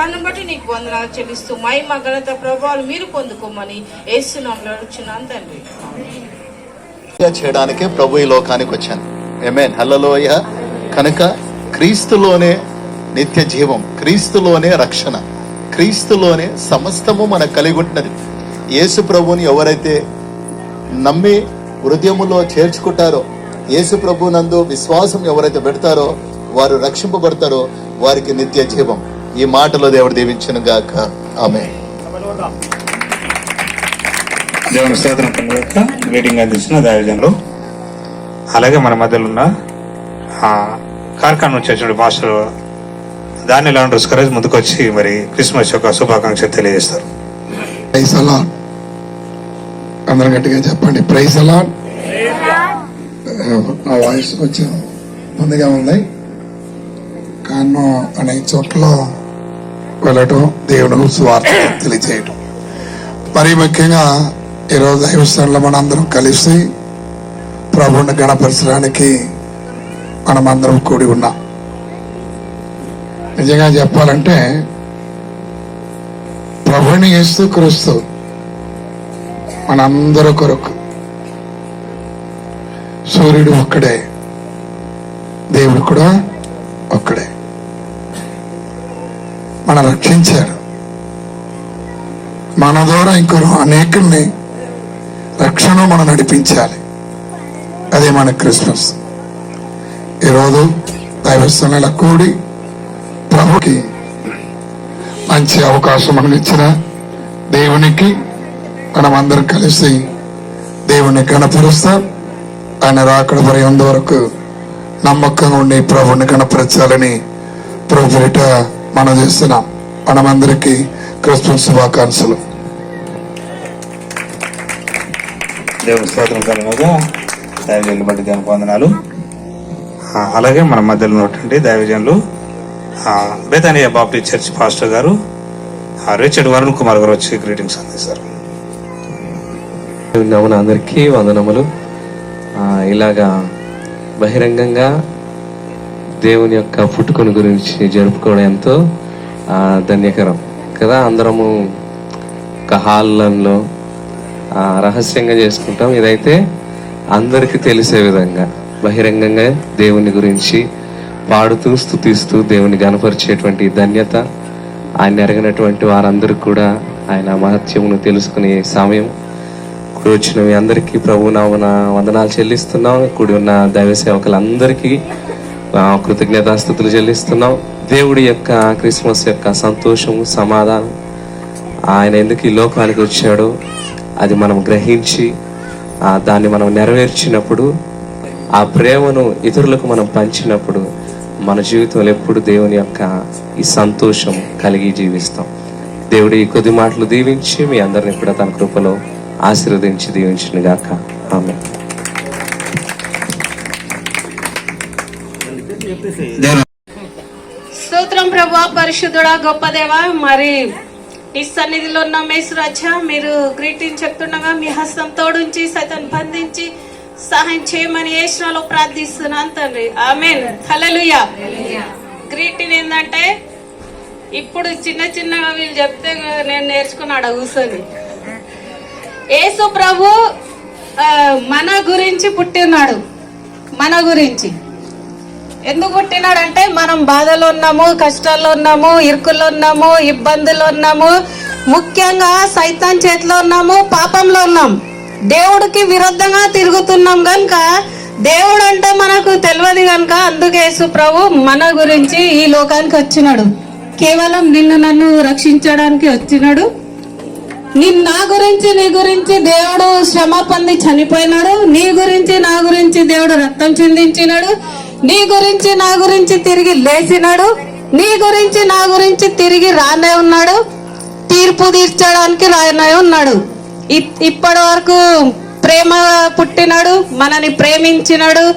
దాన్ని బట్టి నీకు వందనాలు చెల్లిస్తూ మహిమ ఘనత ప్రభావాలు మీరు పొందుకోమని ఏసునాంలో వచ్చినాను తండ్రి. చేయడానికే ప్రభు ఈ లోకానికి వచ్చాను. ఏమేన్ హల్లలోయ కనుక క్రీస్తులోనే నిత్య జీవం క్రీస్తులోనే రక్షణ క్రీస్తులోనే సమస్తము మనకు కలిగి ఉంటున్నది యేసు ప్రభువుని ఎవరైతే నమ్మి హృదయములో చేర్చుకుంటారో యేసు ప్రభు నందు విశ్వాసం ఎవరైతే పెడతారో వారు రక్షింపబడతారో వారికి నిత్య జీవం. ఈ మాటలో దేవుడు దీవించను గాక. ఆమె దేవుని స్తోత్రం యొక్క అందించిన దైవజనులు. అలాగే మన మధ్యలో ఉన్న ఆ, కార్ఖాన నుంచి వచ్చిన మాస్టర్ దాన్ని లాంటి స్కరేజ్ ముందుకొచ్చి మరి క్రిస్మస్ యొక్క శుభాకాంక్షలు తెలియజేస్తారు. ప్రైజ్ అలాన్ అందరం గట్టిగా చెప్పండి. ప్రైజ్ అలాన్ నా వాయిస్ కొంచెం ముందుగా ఉంది. కారణం అనేక చోట్ల వెళ్ళటం దేవుడు స్వార్థ తెలియచేయటం. మరి ముఖ్యంగా ఈరోజు దైవస్థానంలో మనందరం కలిసి ప్రభుని గణపరచడానికి మనమందరం కూడి ఉన్నాం. నిజంగా చెప్పాలంటే ప్రభుని యేసు క్రీస్తు మనందరి కొరకు సూర్యుడు ఒక్కడే దేవుడు కూడా ఒక్కడే. మన రక్షించాడు. మన ద్వారా ఇంకొక అనేకుల్ని రక్షణ మనం నడిపించాలి. అదే మన క్రిస్మస్. ఈరోజు దైవస్థానాల కూడి ప్రభుకి మంచి అవకాశం మనం ఇచ్చిన దేవునికి మనం అందరం కలిసి దేవుని గణపరుస్తాం ఆయన రాకడ పర్యంత వరకు నమ్మకంగా ఉండి ప్రభుని గణపరచాలని ప్రభుట మనం చేస్తున్నాం మనమందరికీ క్రిస్మస్ శుభాకాంక్షలు. దేవుని స్తోత్రం కలుగుగా దైవజనులు బట్టి దేవుని వందనాలు. అలాగే మన మధ్యలో ఉన్నటువంటి దైవజనులు ఆ, బేతానియా బాప్టిస్ట్ చర్చ్ పాస్టర్ గారు ఆ, రిచర్డ్ వరుణ్ కుమార్ గారు వచ్చి గ్రీటింగ్స్ అందిస్తారు. అందరికీ వందనములు. ఆ, ఇలాగా బహిరంగంగా దేవుని యొక్క పుట్టుకొని గురించి జరుపుకోవడం ఎంతో ధన్యకరం. కదా అందరము ఒక హాల్లో రహస్యంగా చేసుకుంటాం. ఇదైతే అందరికీ తెలిసే విధంగా బహిరంగంగా దేవుని గురించి పాడుతూ స్థుతిస్తూ దేవుని గనపరిచేటువంటి ధన్యత ఆయన ఎరగినటువంటి వారందరూ కూడా ఆయన మహత్యమును తెలుసుకునే సమయం. కూడి వచ్చిన మీ అందరికీ ప్రభు నామన వందనాలు చెల్లిస్తున్నాం. కూడి ఉన్న దైవ సేవకులందరికీ కృతజ్ఞతాస్థుతులు చెల్లిస్తున్నాం. దేవుడి యొక్క క్రిస్మస్ యొక్క సంతోషము సమాధానం ఆయన ఎందుకు ఈ లోకానికి వచ్చాడో అది మనం గ్రహించి దాన్ని మనం నెరవేర్చినప్పుడు ఆ ప్రేమను ఇతరులకు మనం పంచినప్పుడు మన జీవితంలో ఎప్పుడు దేవుని యొక్క ఈ సంతోషం కలిగి జీవిస్తాం. దేవుడి ఈ కొద్ది మాటలు దీవించి మీ అందరిని కూడా తన కృపలో ఆశీర్వదించి దీవించిన గాక ఆమె స్తోత్రం ప్రభా పరిశుద్ధుడా గొప్ప దేవ మరి ఈ సన్నిధిలో ఉన్న మేసురాజ మీరు గ్రీటింగ్ చెప్తుండగా మీ హస్తం తోడుంచి సైతం బంధించి సహాయం చేయమని ఏసునాలో ప్రార్థిస్తున్నాను తండ్రి. ఆమెన్. హల్లెలూయా. గ్రీటింగ్ ఏంటంటే ఇప్పుడు చిన్న చిన్నగా వీళ్ళు చెప్తే నేను నేర్చుకున్నాడు కూర్చొని. యేసు ప్రభు మన గురించి పుట్టినాడు. మన గురించి. ఎందుకు పుట్టినాడంటే మనం బాధలో ఉన్నాము కష్టాల్లో ఉన్నాము ఇరుకుల్లో ఉన్నాము ఇబ్బందులు ఉన్నాము. ముఖ్యంగా సైతాన్ చేతిలో ఉన్నాము పాపంలో ఉన్నాం. దేవుడికి విరుద్ధంగా తిరుగుతున్నాం కనుక దేవుడు అంటే మనకు తెలియదు కనుక అందుకే యేసు ప్రభు మన గురించి ఈ లోకానికి వచ్చినాడు. కేవలం నిన్ను నన్ను రక్షించడానికి వచ్చినాడు. నిన్ను నా గురించి నీ గురించి దేవుడు శ్రమ పొంది చనిపోయినాడు. నీ గురించి నా గురించి దేవుడు రక్తం చిందించినాడు. నీ గురించి నా గురించి తిరిగి లేచినాడు. నీ గురించి నా గురించి తిరిగి రానే ఉన్నాడు. తీర్పు తీర్చడానికి రానే ఉన్నాడు. ఇ- ఇప్పటి వరకు ప్రేమ పుట్టినాడు మనని ప్రేమించినాడు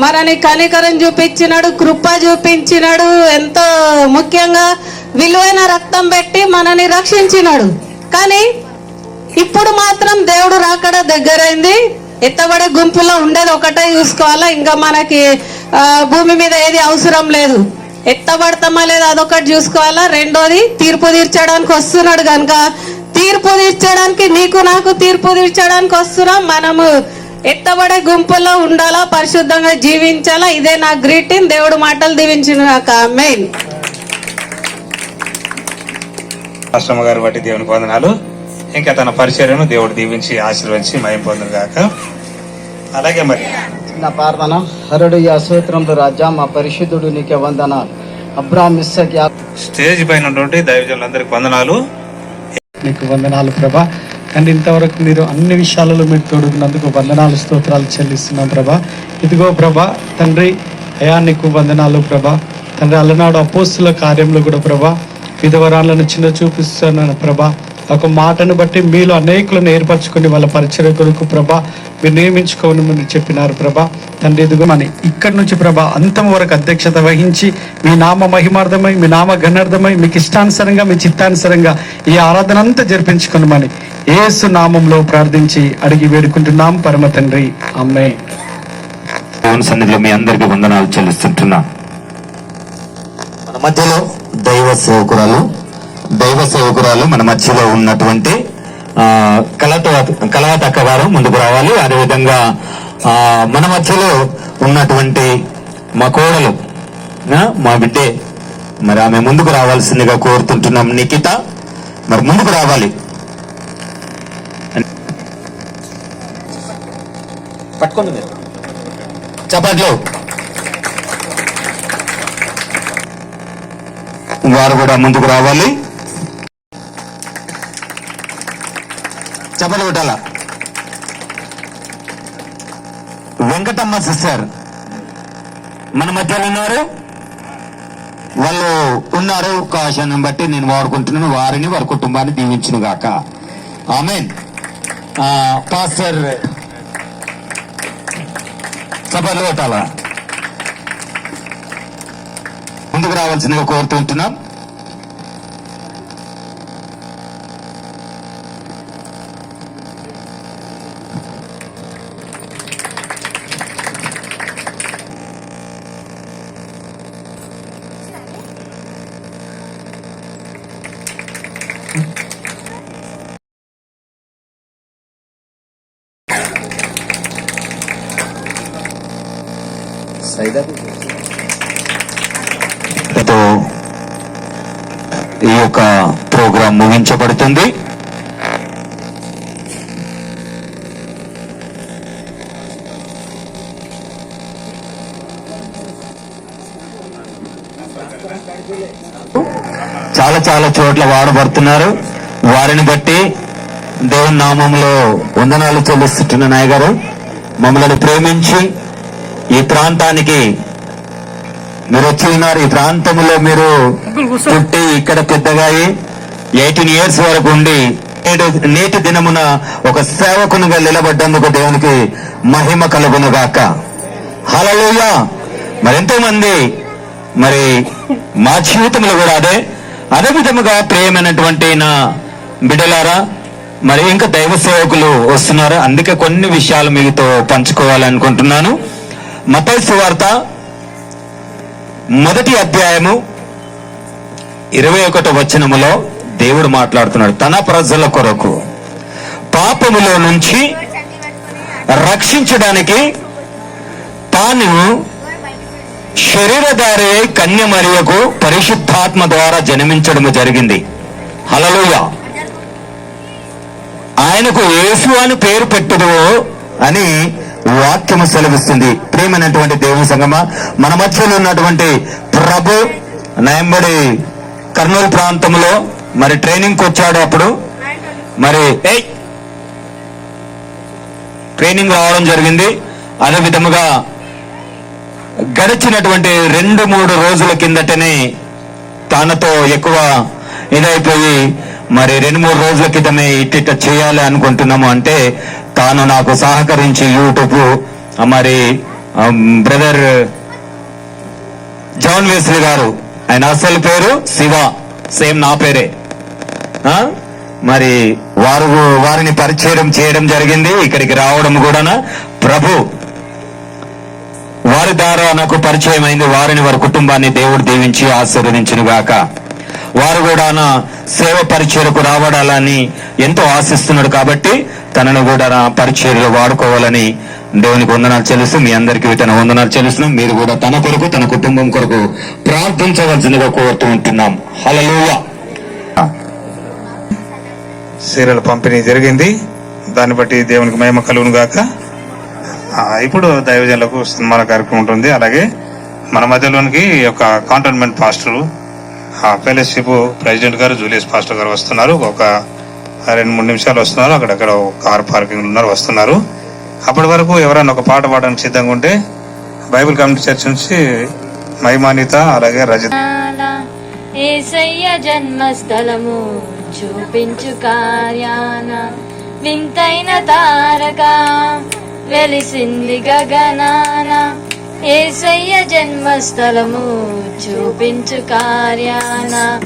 మనని కనికరం చూపించినాడు కృప చూపించినాడు ఎంతో ముఖ్యంగా విలువైన రక్తం పెట్టి మనని రక్షించినాడు. కానీ ఇప్పుడు మాత్రం దేవుడు రాకడ దగ్గరైంది. ఎత్తబడే గుంపులో ఉండేది ఒకటే చూసుకోవాలా? ఇంకా మనకి భూమి మీద ఏది అవసరం లేదు. ఎత్తబడతామా లేదా అదొకటి చూసుకోవాలా? రెండోది తీర్పు తీర్చడానికి వస్తున్నాడు కనుక. తీర్పు తీర్చడానికి నీకు నాకు తీర్పు తీర్చడానికి వస్తున్నాం. మనము ఎత్తబడే గుంపులో ఉండాలా? పరిశుద్ధంగా జీవించాలా? ఇదే నా గ్రీటింగ్. దేవుడు మాటలు దీవించిన నాకు. మెయిన్ అష్టమ గారు బట్టి దేవునికి వందనాలు. ఇంకా తన పరిచర్యను దేవుడు దీవించి ఆశీర్వదించి మయం పొందును గాక. అలాగే మరి. చిన్న ప్రార్థన హరుడు అసూత్రంలో రాజా మా పరిశుద్ధుడు నీకే వందనాలు. అబ్రాహం ఇస్సకి స్టేజ్ పైన ఉన్నటువంటి దైవజనులందరికి వందనాలు. నీకు వందనాలు ప్రభా. కానీ ఇంతవరకు మీరు అన్ని విషయాలలో మీరు తోడుకున్నందుకు వందనాలు స్తోత్రాలు చెల్లిస్తున్నాం ప్రభా. ఇదిగో ప్రభా తండ్రి అయా నీకు వందనాలు ప్రభా. తండ్రి అలనాడు అపోస్తుల కార్యంలో కూడా ప్రభా విధవరాలను చిన్న చూపిస్తున్నాను ప్రభా. ఒక మాటను బట్టి మీలో అనేకులను ఏర్పరచుకొని వాళ్ళ పరిచయ కొరకు ప్రభా మీరు నియమించుకోమని మీరు చెప్పినారు ప్రభా. తండ్రి ఇదిగో మన ఇక్కడి నుంచి ప్రభా అంతం వరకు అధ్యక్షత వహించి మీ నామ మహిమార్థమై మీ నామ ఘనార్థమై మీకు ఇష్టానుసారంగా మీ చిత్తానుసారంగా ఈ ఆరాధన అంతా జరిపించుకున్నామని ఏసు నామంలో ప్రార్థించి అడిగి వేడుకుంటున్నాం. పరమ తండ్రి అమ్మే సన్నిధిలో మీ అందరికీ వందనాలు చెల్లిస్తుంటున్నా. మన మధ్యలో దైవ సేవకురాలు దైవ సేవకురాలు మన మధ్యలో ఉన్నటువంటి ఆ, కలత కలవత ముందుకు రావాలి. అదేవిధంగా మన మధ్యలో ఉన్నటువంటి మా కోడలు మా బిడ్డే. మరి ఆమె ముందుకు రావాల్సిందిగా కోరుతుంటున్నాం నిఖిత. మరి ముందుకు రావాలి. పట్టుకోండి మీరు. వారు కూడా ముందుకు రావాలి. చప్పట్లు కొట్టాల వెంకటమ్మ సిస్టర్. మన మధ్యలో ఉన్నారు? వాళ్ళు ఉన్నారు కాశాన్ని బట్టి నేను వాడుకుంటున్నాను వారిని వారి కుటుంబాన్ని దీవించును గాక. ఆమెన్. పాస్టర్ చప్పట్లు కొట్టాలా ముందుకు రావాల్సిందిగా కోరుతుంటున్నాం ఈ యొక్క ప్రోగ్రాం ముగించబడుతుంది. చాలా చాలా చోట్ల వాడబడుతున్నారు వారిని బట్టి దేవుని నామంలో వందనాలు చెల్లిస్తున్న నాయగారు మమ్మల్ని ప్రేమించి ఈ ప్రాంతానికి మీరు వచ్చి ఉన్నారు. ఈ ప్రాంతంలో మీరు పుట్టి ఇక్కడ పెద్దగా ఎయిటీన్ ఇయర్స్ వరకు ఉండి నేడు నేటి దినమున ఒక సేవకునిగా నిలబడ్డందుకు దేవునికి మహిమ కలుగును గాక హలలోయ మరెంతో మంది మరి మా జీవితంలో కూడా అదే అదే విధముగా ప్రియమైనటువంటి నా బిడ్డలారా మరి ఇంకా దైవ సేవకులు వస్తున్నారు. అందుకే కొన్ని విషయాలు మీతో పంచుకోవాలనుకుంటున్నాను. మతై సువార్త మొదటి అధ్యాయము ఇరవై ఒకటో వచనములో దేవుడు మాట్లాడుతున్నాడు. తన ప్రజల కొరకు పాపములో నుంచి రక్షించడానికి తాను శరీరధారి కన్య మరియకు పరిశుద్ధాత్మ ద్వారా జన్మించడం జరిగింది. హలలుయ ఆయనకు యేసు అని పేరు పెట్టుదు అని వాక్యము సెలవిస్తుంది. ప్రేమైనటువంటి దేవుని సంగమ. మన మధ్యలో ఉన్నటువంటి ప్రభు నయంబడి కర్నూలు ప్రాంతంలో మరి ట్రైనింగ్కి వచ్చాడు అప్పుడు. మరి ట్రైనింగ్ రావడం జరిగింది. అదే విధముగా గడిచినటువంటి రెండు మూడు రోజుల కిందటనే తనతో ఎక్కువ ఇదైపోయి మరి రెండు మూడు రోజుల క్రితమే ఇట్టిట్ట చేయాలి అనుకుంటున్నాము అంటే తాను నాకు సహకరించి యూట్యూబ్ మరి బ్రదర్ జాన్ వేస్లీ గారు ఆయన అసలు పేరు శివ సేమ్ నా పేరే. ఆ? మరి వారు వారిని పరిచయం చేయడం జరిగింది ఇక్కడికి రావడం కూడా ప్రభు వారి ద్వారా నాకు పరిచయం అయింది వారిని వారి కుటుంబాన్ని దేవుడు దీవించి ఆశీర్వదించిన గాక వారు కూడా నా సేవ పరిచయకు రావడాలని ఎంతో ఆశిస్తున్నాడు కాబట్టి తనను కూడా నా పరిచర్యలో వాడుకోవాలని దేవునికి వందనాలు చెల్లిస్తూ మీ అందరికీ తన వందనాలు చెల్లిస్తున్నాం. మీరు కూడా తన కొరకు తన కుటుంబం కొరకు ప్రార్థించవలసిందిగా కోరుతూ ఉంటున్నాం. హల్లెలూయా. సీరియల్ పంపిణీ జరిగింది. దాన్ని బట్టి దేవునికి మహిమ కలుగును గాక. ఇప్పుడు దైవజనులకు సన్మాన కార్యక్రమం ఉంటుంది. అలాగే మన మధ్యలోనికి ఒక కాంటోన్మెంట్ పాస్టరు ఫెలోషిప్ ప్రెసిడెంట్ గారు జూలియస్ పాస్టర్ గారు వస్తున్నారు. ఒక రెండు మూడు నిమిషాలు వస్తున్నారు. అక్కడక్కడ కార్ పార్కింగ్ ఉన్నారు వస్తున్నారు. అప్పటి వరకు ఎవరైనా ఒక పాట పాడడానికి సిద్ధంగా ఉంటే బైబిల్ కమిటీ చర్చ్ నుంచి మహిమానిత అలాగే రజత ఏసయ్య జన్మస్థలము చూపించు కార్యాన. వింతైన తారక వెలిసింది గగనాన. ఏసయ్య జన్మస్థలము చూపించు కార్యాన.